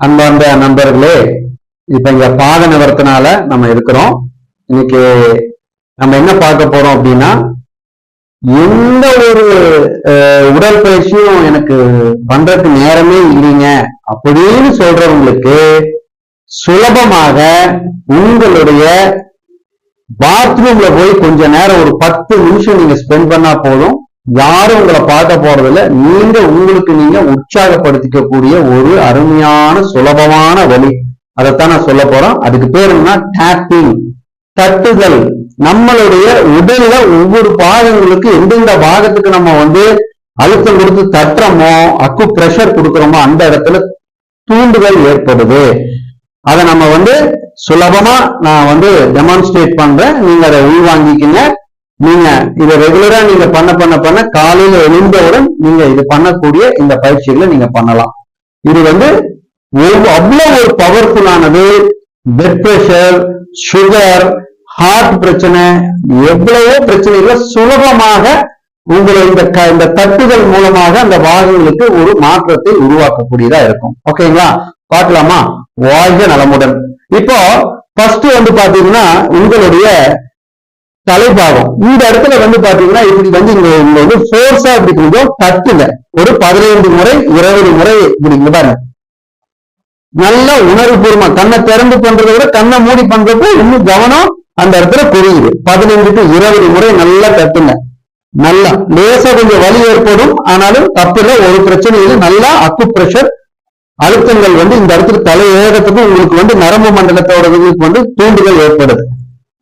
அன்பார்ந்த நண்பர்களே இப்ப இங்க பாத நிவர்த்தனால நம்ம இருக்கிறோம். இன்னைக்கு நம்ம என்ன பார்க்க போறோம் அப்படின்னா எந்த ஒரு உடற்பயிற்சியும் எனக்கு பண்றதுக்கு நேரமே இல்லைங்க. அப்படின்னு சொல்றவங்களுக்கு சுலபமாக உங்களுடைய பாத்ரூம்ல போய் கொஞ்ச நேரம் ஒரு பத்து நிமிஷம் நீங்க ஸ்பெண்ட் பண்ணா போதும். யாரும் உங்களை பார்க்க போறதில்ல. நீங்க உங்களுக்கு நீங்க உற்சாகப்படுத்திக்கக்கூடிய ஒரு அருமையான சுலபமான வழி. அதைத்தான் நான் சொல்ல போறோம் அதுக்கு பேர் என்ன டேப்பிங் தட்டுதல். நம்மளுடைய உடல்ல ஒவ்வொரு பாகங்களுக்கு எந்தெந்த பாகத்துக்கு நம்ம வந்து அழுத்தம் கொடுத்து தட்டுறோமோ அக்கு பிரஷர் கொடுக்குறோமோ அந்த இடத்துல தூண்டுதல் ஏற்படுது. அதை நம்ம வந்து சுலபமா நான் வந்து டெமான்ஸ்ட்ரேட் பண்றேன். நீங்க அதை உள்வாங்கிக்கங்க. நீங்க இதை ரெகுலரா நீங்க பண்ண பண்ண பண்ண காலையில எழுந்தவுடன் நீங்க இது பண்ணக்கூடிய இந்த பயிற்சிகளை நீங்க பண்ணலாம். இது வந்து அவ்வளவு ஒரு பவர்ஃபுல்லானது பிளட் பிரஷர் சுகர் ஹார்ட் பிரச்சனை எவ்வளவோ பிரச்சனைகளை சுலபமாக உங்களை இந்த க- இந்த தட்டுகள் மூலமாக அந்த வாகனங்களுக்கு ஒரு மாற்றத்தை உருவாக்கக்கூடியதா இருக்கும். ஓகேங்களா? பார்க்கலாமா? வாழ்க நலமுடன். இப்போ ஃபர்ஸ்ட் வந்து பாத்தீங்கன்னா உங்களுடைய தலைபாகம் இந்த இடத்துல வந்து பாத்தீங்கன்னா இப்படி வந்து இங்க வந்து போர்ஸா இப்படி கொஞ்சம் தட்டுங்க. ஒரு பதினைந்து முறை இருபது முறை இப்படிங்க பாருங்க. நல்லா உணர்வுபூர்வமா கண்ணை திறந்து பண்றதை விட கண்ணை மூடி பண்றப்ப இன்னும் கவனம் அந்த இடத்துல புரியுது பதினைந்து டு இருபது முறை நல்லா தட்டுங்க. நல்லா. லேசா கொஞ்சம் வலி ஏற்படும். ஆனாலும் தப்புல ஒரு பிரச்சனை இல்லை. நல்லா அக்கு பிரஷர் அழுத்தங்கள் வந்து இந்த இடத்துல தலை ஏகத்துக்கு உங்களுக்கு வந்து நரம்பு மண்டலத்தோட இதுக்கு வந்து தூண்டுதல் ஏற்படுது.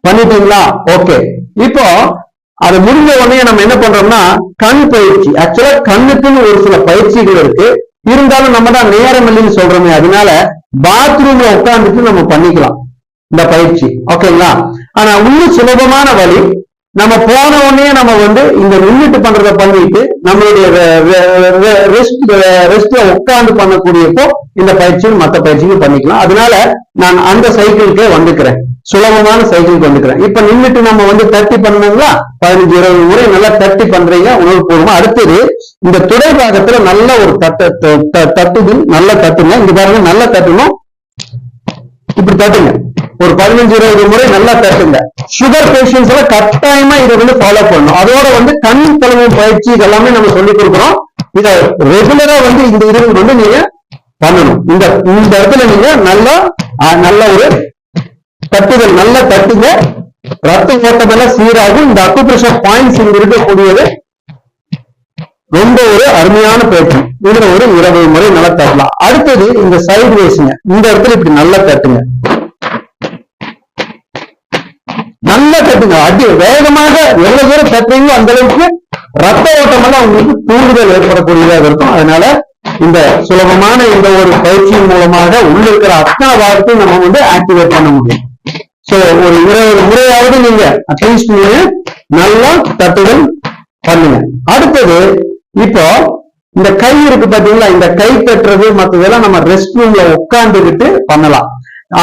பண்ணிட்டீங்களா? ஓகே. இப்போ அது முடிஞ்ச உடனே நம்ம என்ன பண்றோம்னா கண் பயிற்சி. ஆக்சுவலா கண்ணுக்குன்னு ஒரு சில பயிற்சிகள் இருக்கு. இருந்தாலும் நம்ம தான் நேரம் இல்லைன்னு சொல்றோமே அதனால பாத்ரூம்ல உட்காந்துட்டு நம்ம பண்ணிக்கலாம். இந்த பயிற்சி. ஓகேங்களா? ஆனா இன்னும் சுலபமான வழி நம்ம போன உடனே நம்ம வந்து இந்த நின்றுட்டு பண்றத பண்ணிட்டு நம்மளுடைய ரெஸ்ட் ரெஸ்ட்ல உட்கார்ந்து பண்ணக்கூடியப்போ இந்த பயிற்சியும் மற்ற பயிற்சியும் பண்ணிக்கலாம். அதனால நான் அந்த சைக்கிளுக்கே வந்துக்கிறேன். சுலபமான சைக்கிள் வந்துக்கிறேன் இப்ப நின்றுட்டு நம்ம வந்து தட்டி பண்ணணுங்களா பதினஞ்சு இருபது முறை நல்லா தட்டி பண்றீங்க உணவுபூர்வமா அடுத்தது இந்த துடை பாகத்துல நல்ல ஒரு தட்ட த- த- தட்டுது நல்லா தட்டுங்க. இங்க பாருங்க நல்லா தட்டணும் இப்படி தட்டுங்க. ஒரு பதினஞ்சு இருபது முறை நல்லா தட்டுங்க. சுகர் பேஷண்ட்ஸ் எல்லாம் கட்டாயமா இதை வந்து ஃபாலோ பண்ணணும். அதோட வந்து கண் தலைமை பயிற்சி இதெல்லாமே நம்ம சொல்லி கொடுக்குறோம். இத ரெகுலரா வந்து இந்த இது வந்து நீங்க பண்ணணும். இந்த இந்த இடத்துல நீங்க நல்லா அஹ், நல்ல ஒரு தட்டுதல் நல்ல தட்டுங்க. ரத்த ஓட்டமெல்லாம் சீராகும். இந்த அக்குபிரஷர் பாயிண்ட்ஸ் இங்க இருக்கக்கூடியது ரொம்ப ஒரு அருமையான பயிற்சி இதுல ஒரு இருபது முறை நல்லா தட்டலாம். அடுத்தது இந்த சைடு வேஸுங்க இந்த இடத்துல இப்படி நல்லா தட்டுங்க. நல்லா தட்டுங்க. அடி வேகமாக எவ்வளவு தூரம் தட்டுறீங்களோ அந்த அளவுக்கு ரத்த ஓட்டம் எல்லாம் உங்களுக்கு தூண்டுதல் ஏற்படக்கூடியதாக இருக்கும். அதனால இந்த சுலபமான இந்த ஒரு பயிற்சியின் மூலமாக உள்ள இருக்கிற அத்தனை வாரத்தையும் நம்ம வந்து ஆக்டிவேட் பண்ண முடியும். சோ ஒரு இருபது முறையாவது நீங்க அட்லீஸ்ட் நீங்க நல்லா தட்டுதல் பண்ணுங்க. அடுத்தது இப்போ இந்த கை இருக்கு பாத்தீங்களா? இந்த கை தட்டுறது மத்ததெல்லாம் நம்ம ரெஸ்ட் ரூம்ல உட்கார்ந்துகிட்டு பண்ணலாம்.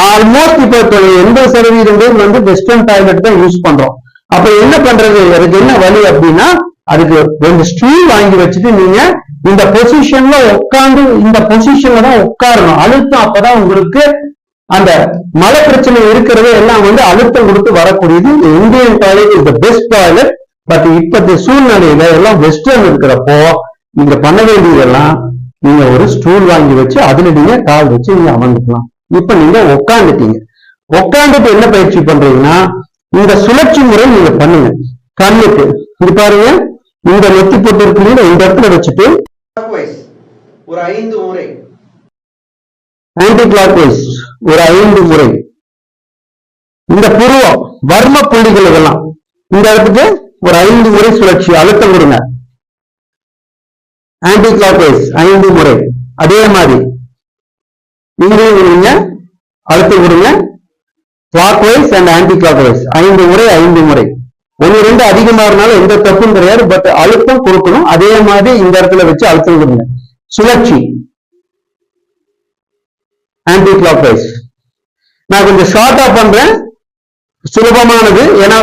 ஆல்மோஸ்ட் இப்போ எண்பது சதவீதம் பேர் வந்து வெஸ்டர்ன் டாய்லெட் தான் யூஸ் பண்றோம். அப்ப என்ன பண்றது? அதுக்கு என்ன வழி அப்படின்னா அதுக்கு ரெண்டு ஸ்டூல் வாங்கி வச்சுட்டு நீங்க இந்த பொசிஷன்ல உட்கார்ந்து இந்த பொசிஷன்ல தான் உட்காரணும். அழுத்தம் அப்பதான் உங்களுக்கு அந்த மலை பிரச்சனை இருக்கிறது எல்லாம் வந்து அழுத்தம் கொடுத்து வரக்கூடியது. Indian toilet is the best toilet but இப்பத்த சூழ்நிலையில எல்லாம் வெஸ்டர்ன் இருக்கிறப்போ நீங்க பண்ண வேண்டியதெல்லாம் நீங்க ஒரு ஸ்டூல் வாங்கி வச்சு அதுல நீங்க கால் வச்சு நீங்க அமர்ந்துக்கலாம். இப்ப நீங்க உட்காந்துட்டீங்க உட்காந்துட்டு என்ன பயிற்சி பண்றீங்கன்னா இந்த சுழற்சி முறை நீங்க பண்ணுங்க. கண்ணுக்கு இது பாருங்க. இந்த நெத்தி போட்டு இருக்கிறீங்க இந்த இடத்துல வச்சுட்டு ஒரு ஐந்து முறை ஆன்டி கிளாக் ஒரு ஐந்து முறை. இந்த புருவம் வர்ம புள்ளிகள் இதெல்லாம் இந்த இடத்துக்கு ஒரு ஐந்து முறை சுழற்சி அழுத்தம் கொடுங்க. ஆன்டி கிளாக்வைஸ் ஐந்து முறை. அதே மாதிரி. இங்கேயும் நீங்க அழுத்தம் கொடுங்க. கிளாக்வைஸ் அண்ட் ஆன்டி கிளாக்வைஸ் ஐந்து முறை ஐந்து முறை. ஒன்னு ரெண்டு அதிகமா இருந்தாலும் எந்த தப்பும் கிடையாது பட் அழுத்தம் கொடுக்கணும். அதே மாதிரி இந்த இடத்துல வச்சு அழுத்தம் கொடுங்க. சுழற்சி. ஆன்டி கிளாக்வைஸ் நான் கொஞ்சம் ஷார்ட்டா பண்றேன். சுலபமானது. ஏன்னா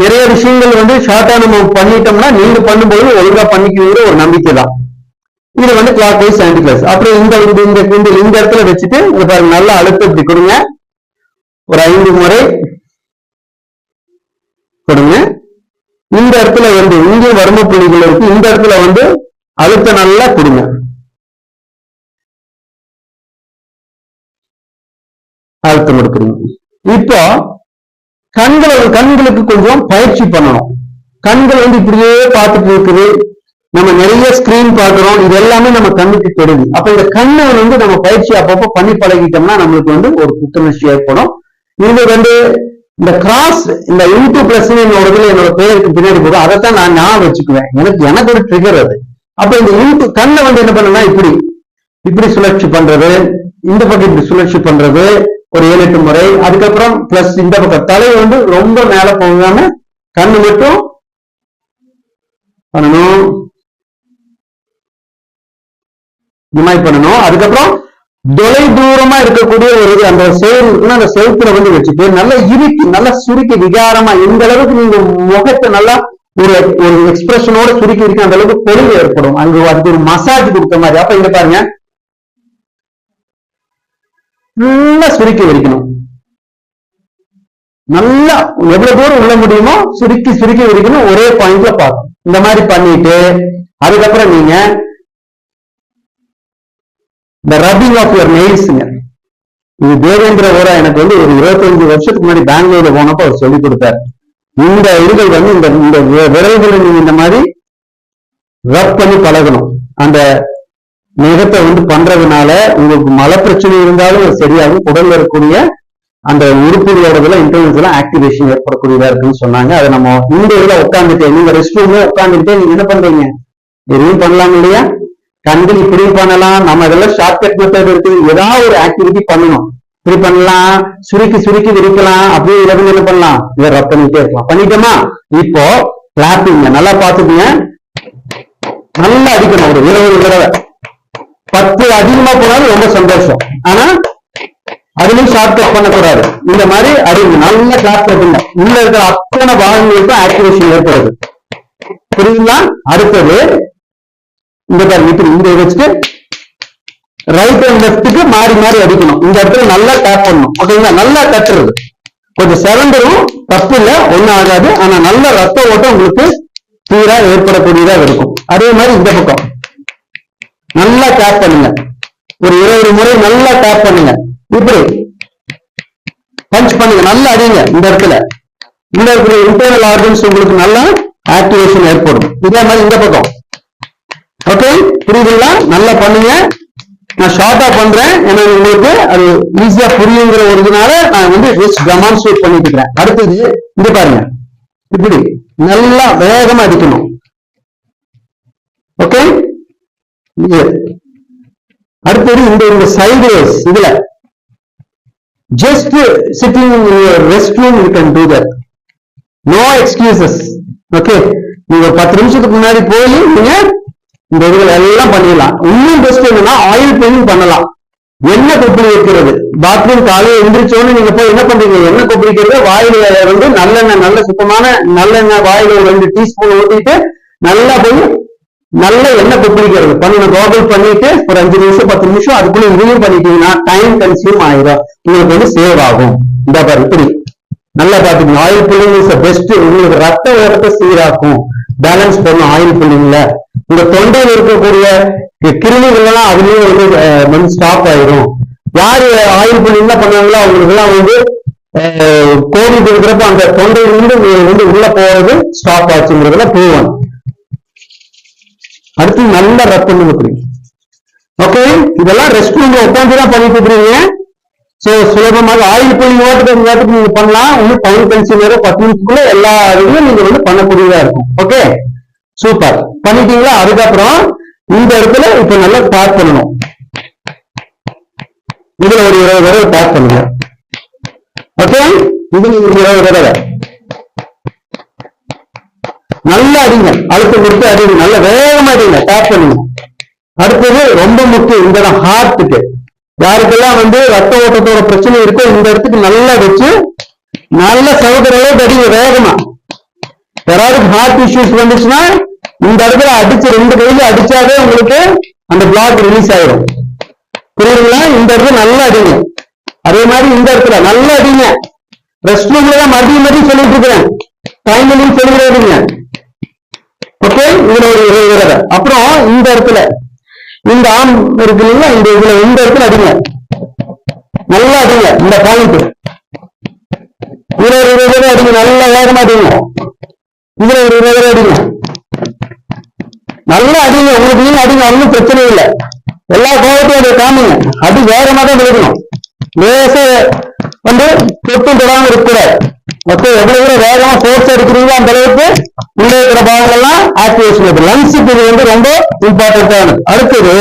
நிறைய விஷயங்கள் வந்து ஷார்ட்டா நம்ம பண்ணிட்டோம்னா நீங்க பண்ணும்போது ஒழுங்கா பண்ணிக்குவீங்கிற ஒரு நம்பிக்கை தான் இது வந்து கிளாக் வைஸ் ஆன்டி கிளாஸ் அப்புறம் இந்த இந்த இந்த இந்த இடத்துல வச்சுட்டு இங்க பாருங்க நல்ல அழுத்தம் இப்படி கொடுங்க. ஒரு ஐந்து முறை கொடுங்க. இந்த இடத்துல வந்து இங்கே வரம்பு புள்ளிகள் இருக்கு. இந்த இடத்துல வந்து அழுத்தம் நல்லா கொடுங்க. அழுத்தம் கொடுக்குறீங்க இப்போ கண்களை கண்களுக்கு கொஞ்சம் பயிற்சி பண்ணணும். கண்கள் வந்து இப்படியே பார்த்துட்டு இருக்குது. நம்ம நிறைய ஸ்கிரீன் பார்க்கிறோம். இது எல்லாமே நம்ம கண்ணுக்கு தெரியுது அப்ப இந்த கண்ணை வந்து நம்ம பயிற்சி அப்பப்போ பண்ணி பழகிட்டோம்னா நம்மளுக்கு வந்து ஒரு புத்துணர்ச்சி ஏற்படும். இது வந்து இந்த கிராஸ் இந்த யூடியூப் பிளஸ் என்னோடதுல என்னோட பேருக்கு பின்னாடி போதும் அதைத்தான் நான் ஞாபகம் வச்சுக்குவேன். எனக்கு எனக்கு ஒரு ட்ரிகர் அது. அப்ப இந்த இன்டூ கண்ணை வந்து என்ன பண்ணணும்னா இப்படி. இப்படி சுழற்சி பண்றது. இந்த பக்கம் இப்படி சுழற்சி பண்றது. ஒரு ஏழு எட்டு முறை. அதுக்கப்புறம் பிளஸ் இந்த பக்கம் தலை வந்து ரொம்ப மேல போகாம கண்ணு மட்டும் பண்ணணும். இந்த மாதிரி பண்ணணும். அதுக்கப்புறம் தொலை தூரமா இருக்கக்கூடிய ஒரு அந்த செவரு அந்த செவத்துல வந்து வச்சுட்டு நல்லா இறுக்கி நல்லா சுருக்கி விகாரமா இந்த அளவுக்கு நீங்க முகத்தை நல்லா ஒரு ஒரு எக்ஸ்பிரஷனோட சுருக்கி இருக்க அந்த அளவுக்கு பொலிவு ஏற்படும். அங்க அதுக்கு ஒரு மசாஜ் கொடுத்த மாதிரி. அப்ப இங்க பாருங்க. நல்லா சுருக்கி விரிக்கணும் நல்லா எவ்வளவு தூரம் உள்ள முடியுமோ சுருக்கி சுருக்கி விரிக்கணும் ஒரே பாயிண்ட்ல பார்க்கணும். இந்த மாதிரி பண்ணிட்டு அதுக்கப்புறம் நீங்க இந்த ரப்பிங் ஆஃப் யுவர் நெயில்ஸுங்க இது தேவேந்திர ஓரா எனக்கு வந்து ஒரு இருபத்தஞ்சு வருஷத்துக்கு முன்னாடி பெங்களூர்ல போனப்போ அவர் சொல்லி கொடுத்தாரு. இந்த இதுகள் வந்து இந்த இந்த வி- விரல்களை நீங்க இந்த மாதிரி ரப் பண்ணி பழகணும். அந்த மேகத்தை வந்து பண்றதுனால உங்களுக்கு மழை பிரச்சனை இருந்தாலும் சரியாகும். உடல்ல இருக்கக்கூடிய அந்த உறுப்புகளோட இன்டர்வியூஸ் எல்லாம் ஆக்டிவேஷன் ஏற்படக்கூடியதா இருக்குன்னு சொன்னாங்க. அதை நம்ம இந்த இதுல உட்காந்துட்டு நீங்க ரெஸ்ட் ரூம்ல உட்காந்துட்டே நீங்க என்ன பண்றீங்க? எதையும் பண்ணலாம் இல்லையா? கண்கள் இப்படி பண்ணலாம். நம்ம இதெல்லாம் ஷார்ட்கட் மெத்தட் இருக்கு ஏதாவது ஒரு ஆக்டிவிட்டி பண்ணணும். இப்படி பண்ணலாம். சுருக்கி சுருக்கி விரிக்கலாம். அப்படியே இதை என்ன பண்ணலாம்? இதை ரப் பண்ணிட்டே இருக்கலாம். பண்ணிட்டோமா? இப்போ கிளாப்பிங்க நல்லா பாத்துக்கங்க நல்லா அடிக்கணும். ஒரு இருபது தடவை பத்து அதிகமா போனாலும் ரொம்ப சந்தோஷம். ஆனா அதுலயும் ஷார்ட் கட் பண்ணக்கூடாது இந்த மாதிரி அடிங்க நல்லா கிளாஸ் கட்டுங்க உள்ள இருக்கிற அத்தனை பாகங்களுக்கும் ஆக்டிவேஷன் ஏற்படுது. புரியுதுங்களா? அடுத்தது இந்த பாருங்க இப்படி இந்த வச்சுட்டு ரைட் அண்ட் லெஃப்ட்டுக்கு மாறி மாறி அடிக்கணும். இந்த இடத்துல நல்லா டேப் பண்ணணும். ஓகேங்களா நல்லா தட்டுறது. கொஞ்சம் சிறந்துரும். தப்பு இல்ல. ஒண்ணும் ஆகாது. ஆனா நல்ல ரத்த ஓட்டம் உங்களுக்கு சீரா ஏற்படக்கூடியதா இருக்கும். அதே மாதிரி இந்த பக்கம். நல்லா டேப் பண்ணுங்க. ஒரு இருபது முறை நல்லா டேப் பண்ணுங்க. இப்படி பஞ்ச் பண்ணுங்க. நல்லா அடிங்க இந்த இடத்துல. இந்த இடத்துல இன்டர்னல் ஆர்கன்ஸ் உங்களுக்கு நல்லா ஆக்டிவேஷன் ஏற்படும். இதே மாதிரி இந்த பக்கம். ஓகே புரியுதுங்களா? நல்லா பண்ணுங்க. நான் ஷார்ட்டா பண்றேன். ஏன்னா உங்களுக்கு அது ஈஸியா புரியுங்கிற ஒரு இதனால நான் வந்து ஜஸ்ட் டெமான்ஸ்ட்ரேட் பண்ணிட்டு இருக்கிறேன். அடுத்தது இங்க பாருங்க. இப்படி நல்லா வேகமா அடிக்கணும். ஓகே அடுத்தது இந்த இந்த சைட்வேஸ் இதுல. Just sitting rest room you can do that no excuses okay நீங்க பத்து நிமிஷத்துக்கு முன்னாடி போய் நீங்க இந்த இதுகள் எல்லாம் பண்ணிடலாம். இன்னும் பெஸ்ட் என்னன்னா ஆயில் பெயிண்டிங் பண்ணலாம். என்ன கொப்பளி வைக்கிறது. பாத்ரூம் காலையில் எந்திரிச்சோன்னு நீங்க போய் என்ன பண்றீங்க? என்ன கொப்பளிக்கிறது வாயில வந்து நல்லெண்ணெய் நல்ல சுத்தமான நல்லெண்ணெய் வாயில ஒரு ரெண்டு டீஸ்பூன் ஊட்டிட்டு நல்லா போய் நல்ல எண்ணெய் கொப்பளிக்கிறது. பண்ணணும் கோகுல் பண்ணிட்டு ஒரு அஞ்சு நிமிஷம் பத்து நிமிஷம் அதுக்குள்ள ரிமூவ் பண்ணிட்டீங்கன்னா டைம் கன்சியூம் ஆயிடும் உங்களுக்கு வந்து சேவ் ஆகும். இந்த பாரு இப்படி. நல்லா பாத்துக்கணும் ஆயில் புல்லிங் இஸ் பெஸ்ட் உங்களுக்கு ரத்த ஓட்டத்தை சீராக்கும். பேலன்ஸ் பண்ணும் ஆயில் புல்லிங்ல உங்க தொண்டையில் இருக்கக்கூடிய கிருமிகள் எல்லாம் அதுலயும் வந்து வந்து ஸ்டாப் ஆயிடும் யாரு ஆயில் புல்லிங்லாம் பண்ணாங்களோ அவங்களுக்கு எல்லாம் வந்து கோவிட் இருக்கிறப்ப அந்த தொண்டையிலிருந்து வந்து உள்ள போறது ஸ்டாப் ஆச்சுங்கிறதுல ப்ரூவன் அடுத்து நல்ல பண்ணி கொடுக்குறீங்க ஓகே இதெல்லாம் ரெஸ்ட் ரூம்ல உட்காந்து தான் பண்ணிட்டு இருக்கிறீங்க. சோ சுலபமாக ஆயில் புள்ளி ஓட்டுக்கு ஓட்டுக்கு நீங்க பண்ணலாம். ஒன்னும் பவுன் பென்சில் வேற பத்து நிமிஷத்துக்குள்ள எல்லா இதுவும் நீங்க வந்து பண்ணக்கூடியதா இருக்கும். ஓகே சூப்பர் பண்ணிட்டீங்களா? அதுக்கப்புறம் இந்த இடத்துல இப்ப நல்லா ஸ்டார்ட் பண்ணணும். இதுல ஒரு இருபது தடவை ஸ்டார்ட் பண்ணுங்க. ஓகே இது நீங்க ஒரு இருபது தடவை. நல்லா அடிங்க. அழுத்தம் கொடுத்து அடிங்க. நல்ல வேகமா அடிங்க. டேப் பண்ணுங்க. அடுத்தது ரொம்ப முக்கியம் இந்த ஹார்ட்டுக்கு யாருக்கெல்லாம் வந்து ரத்த ஓட்டத்தோட பிரச்சனை இருக்கோ இந்த இடத்துக்கு நல்லா வச்சு நல்ல சகோதர அளவுக்கு அடிங்க வேகமா. யாராவது ஹார்ட் இஷ்யூஸ் வந்துச்சுன்னா இந்த இடத்துல அடிச்சு ரெண்டு கையில அடிச்சாவே உங்களுக்கு அந்த பிளாக் ரிலீஸ் ஆயிடும் புரியுதுங்களா? இந்த இடத்துல நல்லா அடிங்க. அதே மாதிரி இந்த இடத்துல நல்லா அடிங்க. ரெஸ்ட் ரூம்ல தான் மறுபடியும் மறுபடியும் சொல்லிட்டு இருக்கிறேன். டைம் சொல்லிடுறீங்க இதுல ஒரு இருபது அப்புறம் இந்த இடத்துல இந்த ஆம் இருக்கு இல்லைங்களா? இந்த இதுல இந்த இடத்துல அடிங்க. நல்லா அடிங்க. இந்த பாயிண்ட் இதுல ஒரு இருபது தடவை அடிங்க. நல்லா வேகமா அடிங்க. இதுல ஒரு இருபது தடவை அடிங்க. நல்லா அடிங்க. உங்களுக்கு நீங்க அடிங்க. ஒன்றும் பிரச்சனை இல்லை. எல்லா கோபத்தையும் அதை காமிங்க. அடி வேகமா தான் விழுகணும். லேச வந்து தொட்டும் தொடாம இருக்கக்கூடாது. மொத்தம் எவ்வளவு தூரம் வேகமா ஃபோர்ஸ் எடுக்கிறீங்களோ அந்த அளவுக்கு உள்ள இருக்கிற பாகங்கள்லாம் ஆக்டிவேஷன் இருக்கு லங்ஸுக்கு இது வந்து ரொம்ப இம்பார்ட்டன்டானது அடுத்தது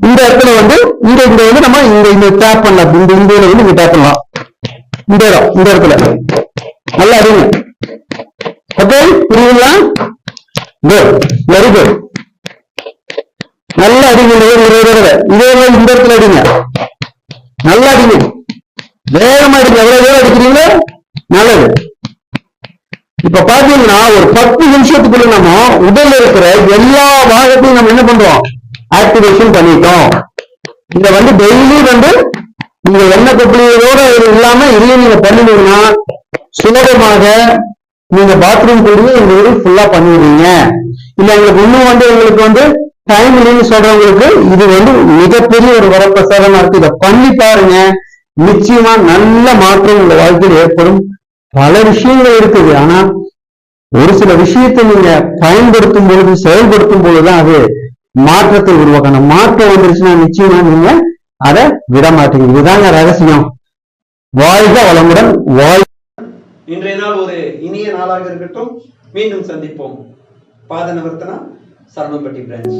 இந்த இடத்துல வந்து இந்த இந்த வந்து நம்ம இந்த இந்த டேப் பண்ணலாம். இந்த இந்த இதுல வந்து இங்க டேப் பண்ணலாம். இந்த இடம் இந்த இடத்துல. நல்லா அறிவு ஓகே புரியுங்களா குட் வெரி குட் நல்லா அடிங்க. இந்த ஒரு தடவை இதே மாதிரி இந்த இடத்துல அடிங்க. நல்லா அடிங்க. வேகமா இருக்கு எவ்வளவு தூரம் எடுக்கிறீங்களோ நல்லது. இப்ப பாத்தீங்கன்னா ஒரு பத்து நிமிஷத்துக்குள்ள நம்ம உடல்ல இருக்கிற எல்லா பாகத்தையும் நம்ம என்ன பண்றோம்? ஆக்டிவேஷன் பண்ணிட்டோம். இத வந்து டெய்லி வந்து நீங்க எண்ணெய் கொப்பளியோட இல்லாம இதையும் நீங்க பண்ணிட்டீங்கன்னா சுலபமாக நீங்க பாத்ரூம் கூடயே இந்த இது ஃபுல்லா பண்ணிடுவீங்க. இல்ல எங்களுக்கு இன்னும் வந்து எங்களுக்கு வந்து டைம் இல்லைன்னு சொல்றவங்களுக்கு இது வந்து மிகப்பெரிய ஒரு வரப்பிரசாதமா இருக்கு. இதை பண்ணி பாருங்க. நிச்சயமா நல்ல மாற்றம் உங்க வாழ்க்கையில் ஏற்படும். பல விஷயங்கள் இருக்குது. ஆனா ஒரு சில விஷயத்தை நீங்க பயன்படுத்தும் பொழுது செயல்படுத்தும் பொழுதுதான் அது மாற்றத்தை உருவாக்கணும் மாற்றம் வந்துருச்சுன்னா நிச்சயமா நீங்க அதை விட மாட்டீங்க. இதுதாங்க ரகசியம். வாழ்க வளமுடன். வாழ் இன்றைய நாள் ஒரு இனிய நாளாக இருக்கட்டும். மீண்டும் சந்திப்போம். பாத நிவர்த்தனா சரணம்பட்டி பிரான்ச்.